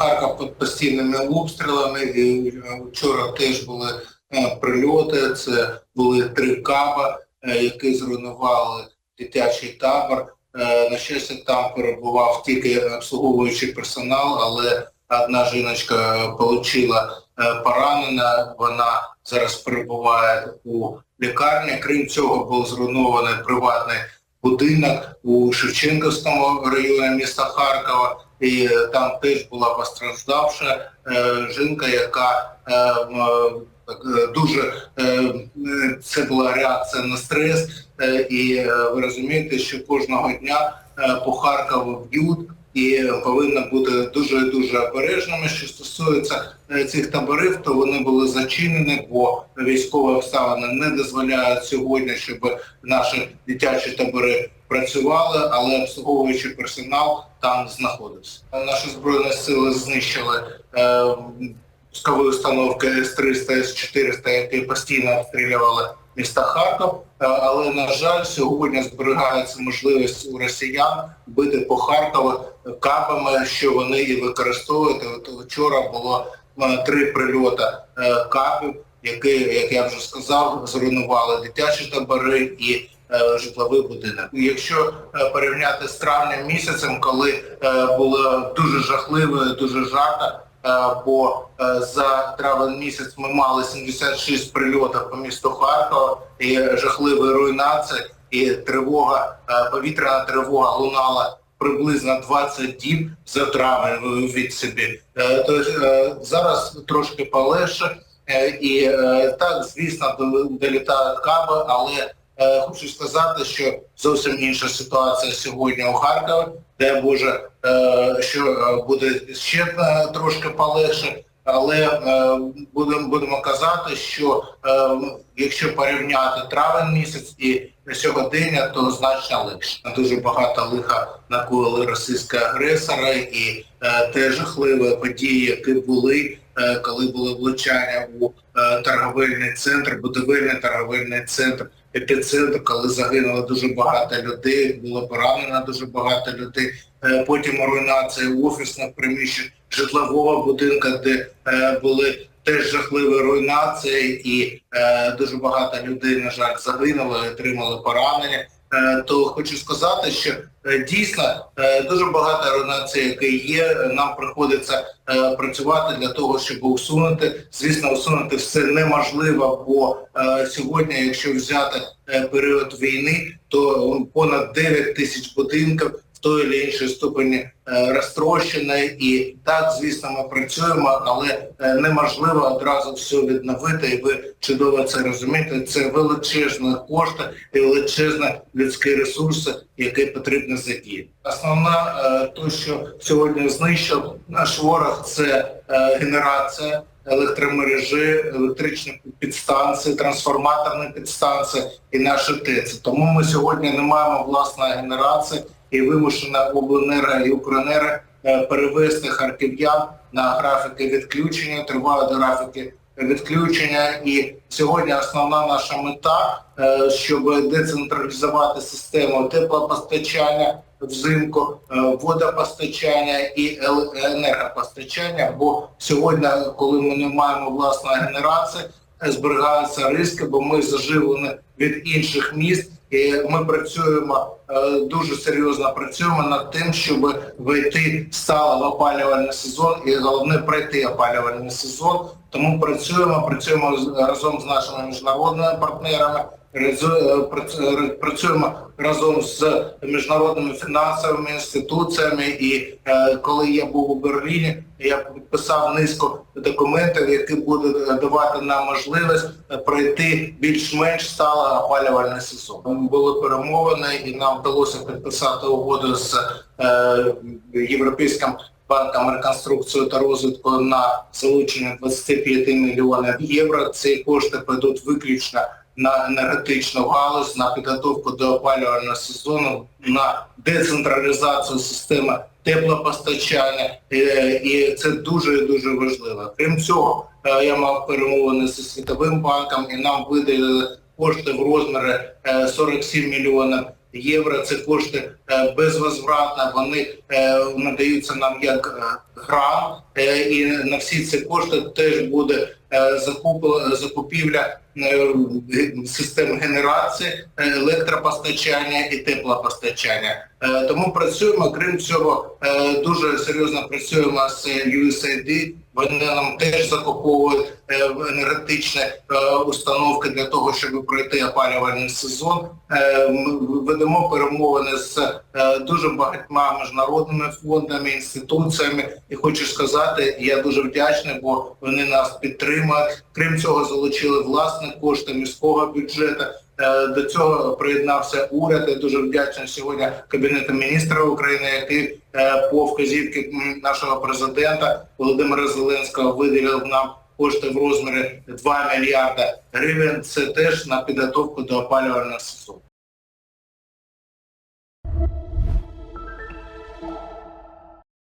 Харків під постійними обстрілами. І е, вчора теж були е, прильоти. Це були три каба, е, які зруйнували дитячий табор. На щастя, там перебував тільки обслуговуючий персонал, але одна жіночка отримала поранена. Вона зараз перебуває у лікарні. Крім цього, був зруйнований приватний будинок у Шевченківському районі міста Харкова. І там теж була постраждавша е, жінка, яка е, е, дуже це була реакція на стрес. І ви розумієте, що кожного дня по Харкову б'ють і повинно бути дуже дуже обережними. Що стосується цих таборів, то вони були зачинені, бо військові обставини не дозволяють сьогодні, щоб наші дитячі табори працювали, але обслуговуючий персонал там знаходився. Наші збройні сили знищили е, пускові установки С-300, С-400, які постійно обстрілювали міста Харків. Е, Але на жаль, сьогодні зберігається можливість у росіян бити по Харкову кабами, що вони і використовують. От вчора було е, три прильоти е, кабів, які, як я вже сказав, зруйнували дитячі табори і житловий будинок. Якщо е, порівняти з травнем місяцем, коли е, було дуже жахливо, дуже жарко, е, бо е, за травень місяць ми мали 76 прильотів по місту Харкова і жахливі руйнації, і тривога, е, повітряна тривога лунала приблизно 20 діб за травень від собі. Е, е, зараз трошки полегше. Е, І е, так, звісно, долітають каби, але е, хочу сказати, що зовсім інша ситуація сьогодні у Харкові, де Боже, е, що е, буде ще е, трошки полегше. Але е, будемо будемо казати, що е, якщо порівняти травень місяць і сьогодення, то значно легше. Дуже багато лиха накоїли російські агресори і е, те жахливі події, які були, е, коли було влучання у е, торговельний центр, будівельний торговельний центр, епіцентр, коли загинуло дуже багато людей, було поранено дуже багато людей. Е, Потім руйнація офісних приміщень, житлового будинку, де е, були теж жахливі руйнації, і е, дуже багато людей, на жаль, загинуло, отримали поранення. Е, то хочу сказати, що е, дійсно е, дуже багато руйнацій, які є. Нам приходиться працювати для того, щоб усунути. Звісно, усунути все неможливо, бо сьогодні, якщо взяти період війни, то понад 9 тисяч будинків той чи іншій ступені е, розтрощені. І так, звісно, ми працюємо, але е, неможливо одразу все відновити. І ви чудово це розумієте. Це величезні кошти і величезні людські ресурси, які потрібно задіяти. Основна е, то, що сьогодні знищив наш ворог, це генерація електромережі, електричні підстанції, трансформаторні підстанції і наші ТЕЦ. Тому ми сьогодні не маємо власної генерації і вимушена обленерго і Укренерго е, перевести харків'ян на графіки відключення, тривають графіки відключення. І сьогодні основна наша мета, е, щоб децентралізувати систему теплопостачання взимку, е, водопостачання і енергопостачання. Бо сьогодні, коли ми не маємо власної генерації, зберігаються риски, бо ми заживлені від інших міст. І ми працюємо дуже серйозно працюємо над тим, щоб вийти стало в опалювальний сезон, і головне пройти опалювальний сезон. Тому працюємо, працюємо разом з нашими міжнародними партнерами. Е, е, Працюємо разом з міжнародними фінансовими інституціями. І е, коли я був у Берліні, я підписав низку документів, які будуть давати нам можливість пройти більш-менш стало опалювальний сезон. Ми Були перемовини, і нам вдалося підписати угоду з європейським банком реконструкції та розвитку на залучення 25 мільйонів євро. Ці кошти підуть виключно на енергетичну галузь, на підготовку до опалювального сезону, на децентралізацію системи теплопостачання, Е, і це дуже і дуже важливо. Крім цього, е, я мав перемовини зі світовим банком, і нам виділили кошти в розмірі е, 47 мільйонів євро. Це кошти е, безвозвратно. Вони е, надаються нам як е, грант, е, і на всі ці кошти теж буде е, закупівля е, систем генерації, е, електропостачання і теплопостачання. Е, Тому працюємо. Крім цього, е, дуже серйозно працюємо з USAID. Вони нам теж закуповують е, енергетичні е, установки для того, щоб пройти опалювальний сезон. Е, Ми ведемо перемовини з е, дуже багатьма міжнародними фондами, інституціями. І хочу сказати, я дуже вдячний, бо вони нас підтримують. Крім цього, залучили власні кошти міського бюджету. Е, До цього приєднався уряд. Я дуже вдячний сьогодні Кабінету міністрів України, який е, по вказівці нашого президента Володимира Зеленського виділив нам кошти в розмірі 2 мільярда гривень. Це теж на підготовку до опалювального сезону.